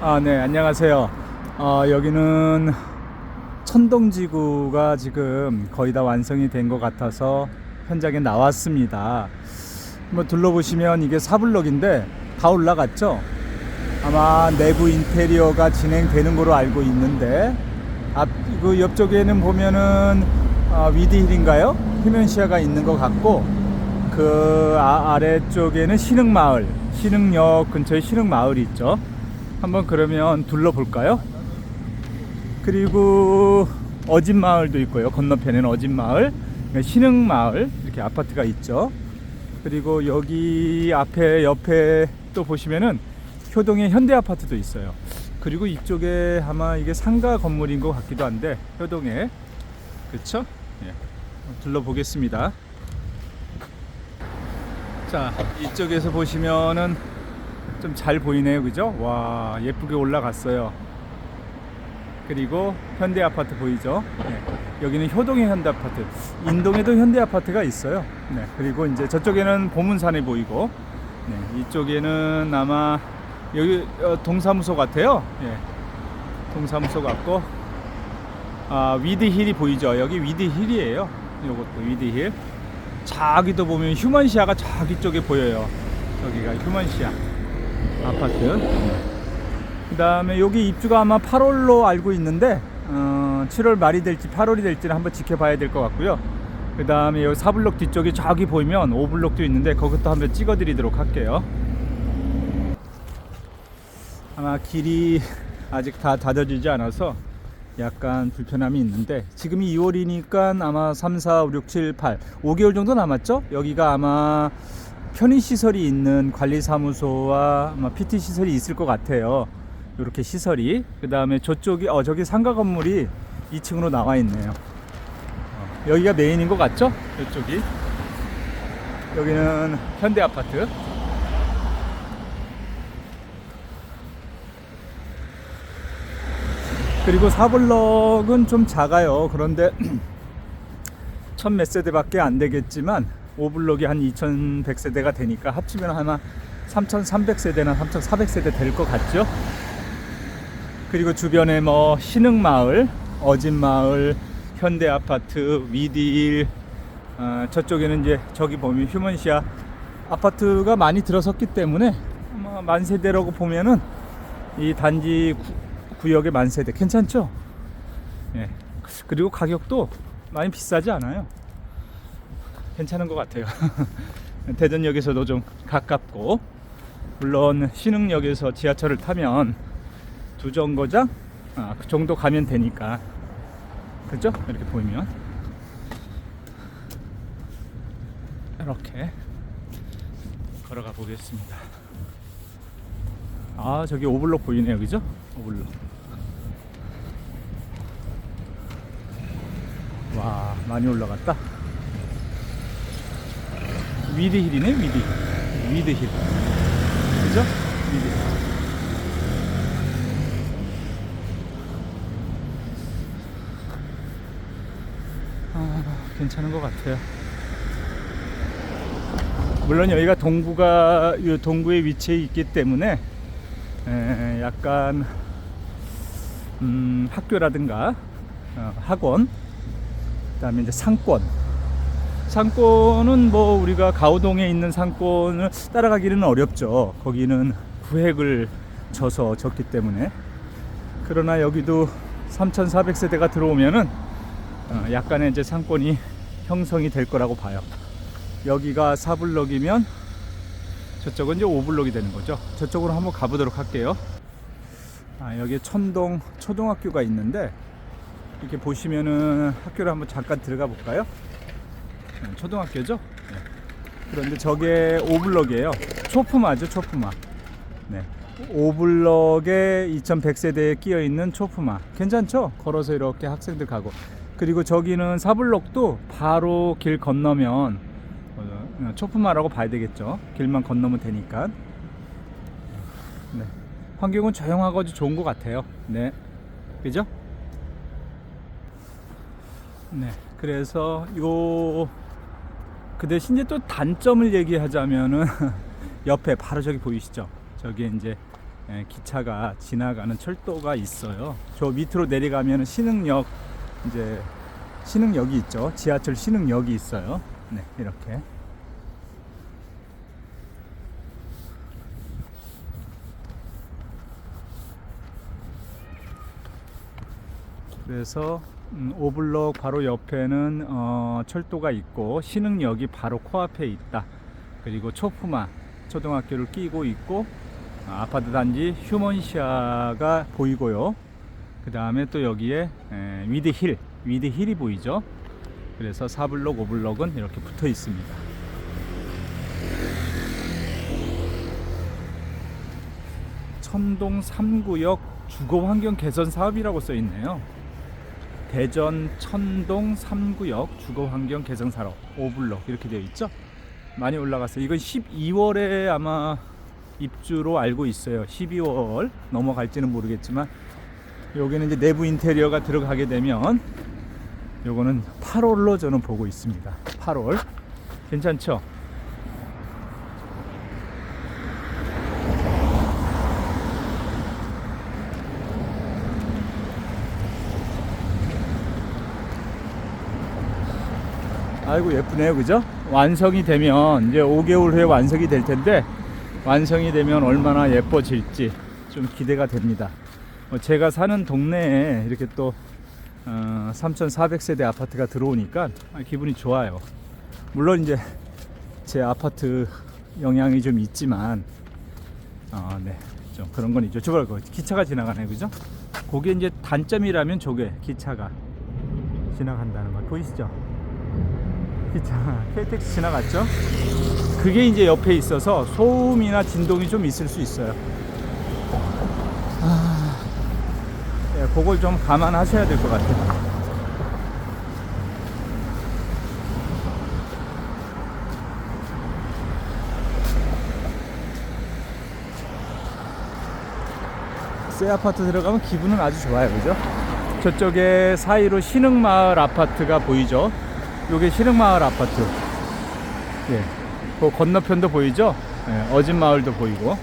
아, 네, 안녕하세요. 어, 여기는 천동지구가 지금 거의 다 완성이 된 것 같아서 현장에 나왔습니다. 뭐 둘러보시면 이게 사블럭인데 다 올라갔죠? 아마 내부 인테리어가 진행되는 거로 알고 있는데 앞, 그 옆쪽에는 보면은 아, 위드힐인가요? 휴면시야가 있는 것 같고 그 아, 아래쪽에는 신흥마을, 신흥역 근처에 신흥마을이 있죠. 한번 그러면 둘러볼까요? 그리고 어진마을도 있고요. 건너편에는 어진마을, 신흥마을 이렇게 아파트가 있죠. 그리고 여기 앞에 옆에 또 보시면은 효동에 현대 아파트도 있어요. 그리고 이쪽에 아마 이게 상가 건물인 것 같기도 한데 효동에 그렇죠? 예. 둘러보겠습니다. 자 이쪽에서 보시면은 좀 잘 보이네요, 그죠? 와 예쁘게 올라갔어요. 그리고 현대 아파트 보이죠? 네. 여기는 효동의 현대 아파트, 인동에도 현대 아파트가 있어요. 네. 그리고 이제 저쪽에는 보문산이 보이고, 네. 이쪽에는 아마 여기 어, 동사무소 같아요. 예. 동사무소 같고, 아 위드힐이 보이죠? 여기 위드힐이에요. 요것도 위드힐. 저기도 보면 휴먼시아가 저기 쪽에 보여요. 저기가 휴먼시아 아파트. 그 다음에 여기 입주가 아마 8월로 알고 있는데 어, 7월 말이 될지 8월이 될지는 한번 지켜봐야 될 것 같고요. 그 다음에 여기 4블록 뒤쪽에 저기 보이면 5블록도 있는데 그것도 한번 찍어 드리도록 할게요. 아마 길이 아직 다 닫아지지 않아서 약간 불편함이 있는데 지금이 2월이니까 아마 3, 4, 5, 6, 7, 8 5개월 정도 남았죠? 여기가 아마 편의시설이 있는 관리사무소와 아마 PT 시설이 있을 것 같아요. 이렇게 시설이 그 다음에 저쪽이 어 저기 상가 건물이 2층으로 나와 있네요. 어, 여기가 메인인 것 같죠? 이쪽이 여기는 현대 아파트. 그리고 사블럭은 좀 작아요. 그런데 천몇 세대밖에 안 되겠지만 5블럭이 한 2100세대가 되니까 합치면 아마 3300세대나 3400세대 될 것 같죠? 그리고 주변에 뭐 신흥마을, 어진마을, 현대아파트, 위디일 어, 저쪽에는 이제 저기 보면 휴먼시아 아파트가 많이 들어섰기 때문에 아마 만 세대라고 보면은 이 단지 구, 구역의 만 세대 괜찮죠? 예. 그리고 가격도 많이 비싸지 않아요. 괜찮은 것 같아요. 대전역에서도 좀 가깝고 물론 신흥역에서 지하철을 타면 두 정거장 아, 그 정도 가면 되니까 그죠? 이렇게 보이면 이렇게 걸어가 보겠습니다. 아 저기 오블록 보이네요, 그죠? 오블록. 와 많이 올라갔다. 위드힐이네 위드힐. 위드힐. 그죠? 위드힐. 아, 괜찮은 것 같아요. 물론 여기가 동구가 이 동구에 위치해 있기 때문에 에, 약간 음, 학교라든가 어, 학원 그다음에 이제 상권 상권은 뭐 우리가 가오동에 있는 상권을 따라가기는 어렵죠. 거기는 구획을 져서 졌기 때문에 그러나 여기도 3,400세대가 들어오면은 어, 약간의 이제 상권이 형성이 될 거라고 봐요. 여기가 4블럭이면 저쪽은 이제 5블럭이 되는 거죠. 저쪽으로 한번 가보도록 할게요. 아, 여기 천동 초등학교가 있는데 이렇게 보시면은 학교를 한번 잠깐 들어가 볼까요? 네, 초등학교죠? 네. 그런데 저게 5블럭이에요. 초프마죠, 초프마. 네. 5블럭에 2100세대에 끼어 있는 초프마. 괜찮죠? 걸어서 이렇게 학생들 가고. 그리고 저기는 4블럭도 바로 길 건너면 어, 초프마라고 봐야 되겠죠. 길만 건너면 되니까. 네. 환경은 조용하고 아주 좋은 것 같아요. 네. 그죠? 네. 그래서 요, 그 대신 이제 또 단점을 얘기하자면은 옆에 바로 저기 보이시죠? 저기 이제 예, 기차가 지나가는 철도가 있어요. 저 밑으로 내려가면 신흥역 이제 신흥역이 있죠. 지하철 신흥역이 있어요. 네, 이렇게. 그래서 음, 오블록 바로 옆에는 어, 철도가 있고 신흥역이 바로 코앞에 있다. 그리고 초프마 초등학교를 끼고 있고 어, 아파트 단지 휴먼시아가 보이고요. 그 다음에 또 여기에 에, 위드힐, 위드힐이 보이죠. 그래서 4블록, 5블록은 이렇게 붙어 있습니다. 천동 3구역 주거 환경 개선 사업이라고 써 있네요. 대전 천동 3구역 주거 환경 개선 사업 5블록 이렇게 되어 있죠. 많이 올라갔어요. 이건 12월에 아마 입주로 알고 있어요. 12월 넘어갈지는 모르겠지만 여기는 이제 내부 인테리어가 들어가게 되면 요거는 8월로 저는 보고 있습니다. 8월 괜찮죠? 아이고 예쁘네요. 그죠? 완성이 되면 이제 5개월 후에 완성이 될 텐데 완성이 되면 얼마나 예뻐질지 좀 기대가 됩니다. 어, 제가 사는 동네에 이렇게 또 어, 3,400세대 아파트가 들어오니까 아, 기분이 좋아요. 물론 이제 제 아파트 영향이 좀 있지만 어, 네, 좀 그런 건 있죠. 저거 기차가 지나가네 그죠? 그게 이제 단점이라면 저게 기차가 지나간다는 거 보이시죠? 기차 KTX 지나갔죠? 그게 이제 옆에 있어서 소음이나 진동이 좀 있을 수 있어요. 아, 예, 그걸 좀 감안하셔야 될 것 같아요. 새 아파트 들어가면 기분은 아주 좋아요, 그죠? 저쪽에 사이로 신흥마을 아파트가 보이죠? 요게 신흥마을 아파트. 예. 그 건너편도 보이죠? 예, 어진마을도 보이고. 예.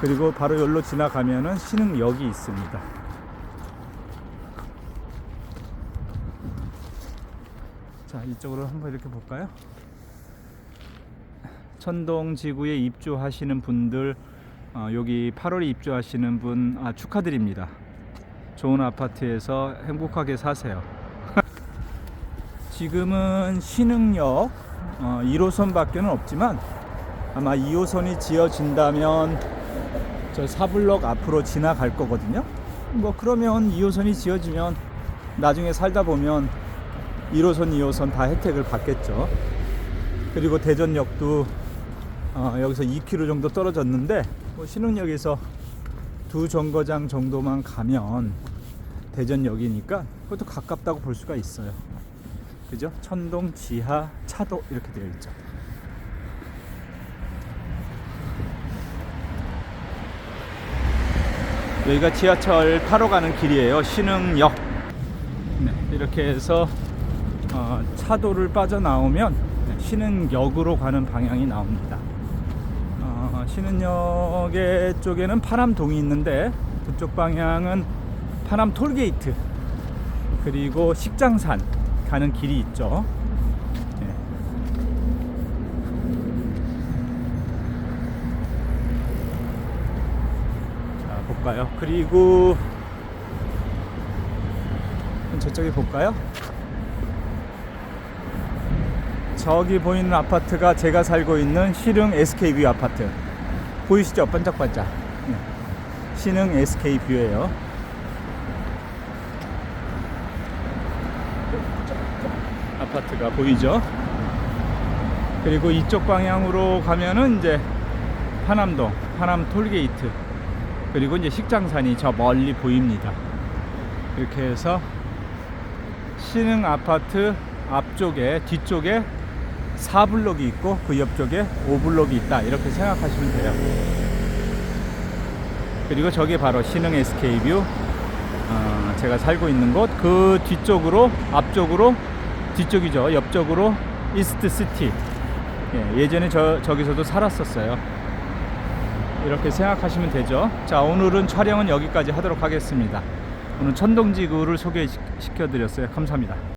그리고 바로 여기로 지나가면은 신흥역이 있습니다. 자, 이쪽으로 한번 이렇게 볼까요? 천동 지구에 입주하시는 분들, 어, 여기 8월에 입주하시는 분, 아, 축하드립니다. 좋은 아파트에서 행복하게 사세요. 지금은 신흥역 어, 1호선 밖에는 없지만 아마 2호선이 지어진다면 저 사블럭 앞으로 지나갈 거거든요. 뭐 그러면 2호선이 지어지면 나중에 살다 보면 1호선, 2호선 다 혜택을 받겠죠. 그리고 대전역도 어, 여기서 2km 정도 떨어졌는데 뭐 신흥역에서 두 정거장 정도만 가면 대전역이니까 그것도 가깝다고 볼 수가 있어요. 그죠? 천동 지하 차도 이렇게 되어 있죠. 여기가 지하철 타러 가는 길이에요. 신흥역. 네, 이렇게 해서 어, 차도를 빠져나오면 신흥역으로 가는 방향이 나옵니다. 어, 신흥역의 쪽에는 파남동이 있는데 그쪽 방향은 파남 톨게이트 그리고 식장산 가는 길이 있죠. 예. 자 볼까요? 그리고 저쪽에 볼까요? 저기 보이는 아파트가 제가 살고 있는 신흥 SK뷰 아파트 보이시죠? 반짝반짝 네. 신흥 SK뷰예요. 아파트가 보이죠? 그리고 이쪽 방향으로 가면은 이제 하남동, 하남 톨게이트 그리고 이제 식장산이 저 멀리 보입니다. 이렇게 해서 신흥 아파트 앞쪽에 뒤쪽에 4블록이 있고 그 옆쪽에 5블록이 있다 이렇게 생각하시면 돼요. 그리고 저게 바로 신흥 SK뷰 어, 제가 살고 있는 곳 그 뒤쪽으로 앞쪽으로 뒤쪽이죠. 옆쪽으로 이스트 시티. 예, 예전에 저 저기서도 살았었어요. 이렇게 생각하시면 되죠. 자, 오늘은 촬영은 여기까지 하도록 하겠습니다. 오늘 천동지구를 소개시켜 드렸어요. 감사합니다.